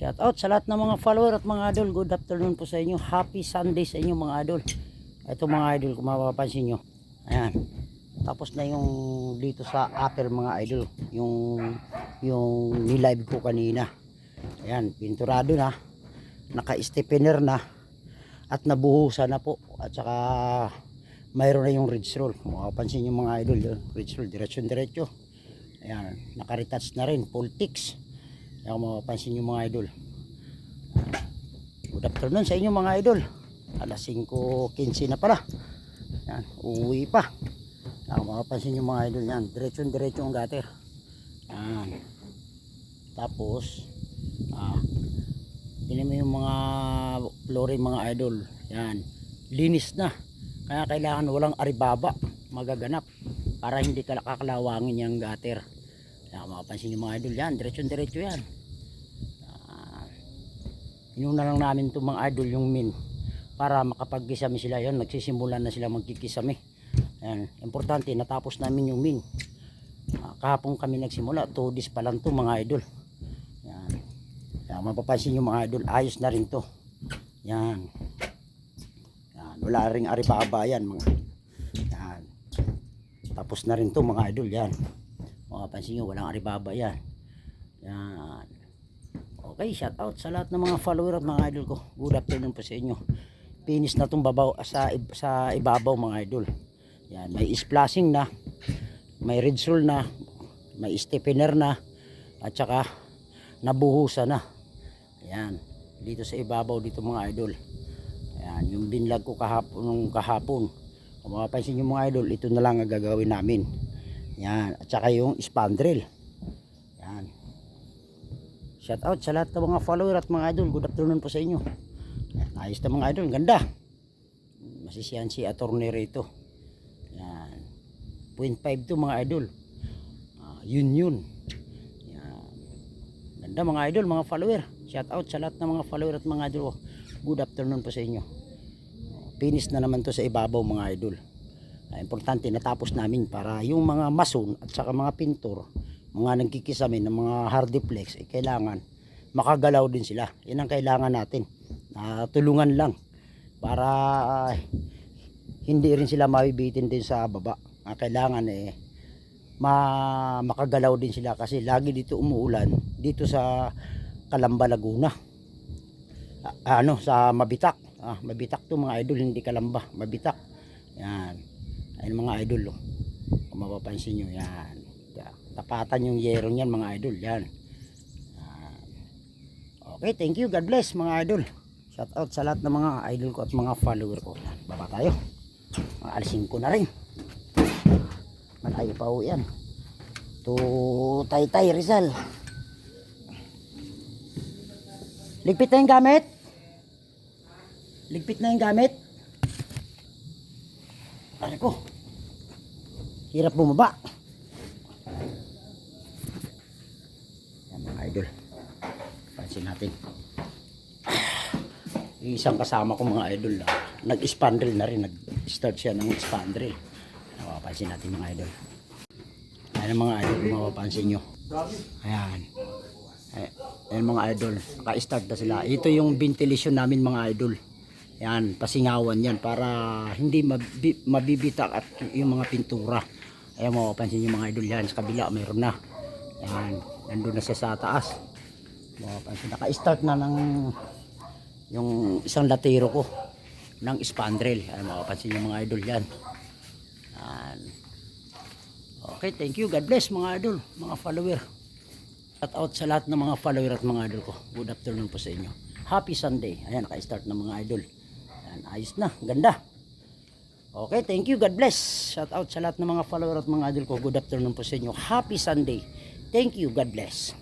Shout out sa lahat ng mga follower at mga idol. Good afternoon po sa inyo. Happy Sunday sa inyo mga idol. Ito mga idol kung mapapansin nyo. Ayan. Tapos na yung dito sa upper mga idol. Yung yung nilive ko kanina. Ayan, pinturado na. Naka-steppener na. At nabuhusan na po. At saka mayroon na yung ridge roll. Kung mapapansin nyo mga idol. Ridge roll, diretsyon-diretso. Ayan, naka-retouch na rin. Full kung mapapansin nyo mga idol. Good afternoon sa inyo mga idol. Alas 5.15 na pala. Yan, uuwi pa. Kung mapapansin nyo mga idol yan. Diretsyon diretsyo ang gutter. Yan. Tapos, ah, yun mo yung mga flooring mga idol. Yan. Linis na. Kaya kailangan walang aribaba magaganap para hindi ka kakalawangin yung gutter. Kung mapapansin nyo mga idol yan. Diretsyon diretsyo yan. Ah, Inom na lang namin itong mga idol yung min para makapagkisame sila. Yon nagsisimula na sila magkikisame. Ayan. importante natapos namin yung min Ah, kahapon kami nagsimula 2 days pa lang to mga idol. Yan yan mapapansin yung mga idol ayos na rin to. Yan yan wala ring aribaba yan mga. Yan tapos na rin to mga idol yan mapapansin nyo walang aribaba yan yan Okay, shout out sa lahat ng mga follower at mga idol ko. Good afternoon po sa inyo. Finish na tong babaw sa sa ibabaw mga idol. Yan, may splashing na, may red roll na, may steppener na, at saka nabuhusan na. Yan, dito sa ibabaw dito mga idol. Yan, yung binlag ko kahapon nung kahapon. Kung mapapansin nyo mga idol, ito na lang ang gagawin namin. Yan, at saka yung spandrel. Yan. Shout out sa lahat ng mga follower at mga idol. Good afternoon po sa inyo. Ayos na mga idol. Ganda. Masisiyan si attorney rito. Yan. 0.5 to mga idol. Ah, yun yun. Yan. Ganda mga idol, mga follower. Shout out sa lahat ng mga follower at mga idol. ko. Good afternoon po sa inyo. Finish na naman to sa ibabaw mga idol. Importante natapos namin para yung mga mason at saka mga pintor mga nagkikisame ng mga hardiplex eh, kailangan makagalaw din sila. Yan ang kailangan natin. Na tulungan lang para ah, hindi rin sila mabibitin din sa baba. Ang kailangan eh ma makagalaw din sila kasi lagi dito umuulan dito sa Kalamba Laguna. Ah, ano sa Mabitak. Ah, Mabitak to mga idol hindi Kalamba Mabitak. Yan ayun mga idol oh. kung mapapansin nyo yan. Tapatan yung yero niyan mga idol yan. Okay thank you. God bless mga idol. Shout out sa lahat ng mga idol ko at mga follower ko. Baba tayo. Alisin ko na rin. Malayo pa ho yan. To Taytay Rizal. Ligpit na yung gamit? Ligpit na yung gamit Ari ko hirap bumaba Yan mga idol. Pansin natin. Yung isang kasama ko mga idol na nag-spandrel na rin. Nag-start siya ng spandrel. Napapansin natin mga idol. Ayan mga idol kung mapapansin nyo. Ayan. Ay- Ayan mga idol. Naka-start na sila. Ito yung ventilation namin mga idol. Yan, pasingawan yan para hindi mabi- mabibitak at yung mga pintura. Ayan mapapansin yung mga idol yan. Sa kabila mayroon na. Yan, nandun na siya sa taas. Mapapansin, naka-start na ng yung isang latero ko ng spandrel. Ayan, mapapansin yung mga idol yan. Yan. Okay, thank you. God bless mga idol, mga follower. Shout out sa lahat ng mga follower at mga idol ko. Good afternoon po sa inyo. Happy Sunday. Ayan, naka-start na mga idol. Ayan, ayos na. Ganda. Okay, thank you. God bless. Shout out sa lahat ng mga follower at mga idol ko. Good afternoon po sa inyo. Happy Sunday. Thank you. God bless.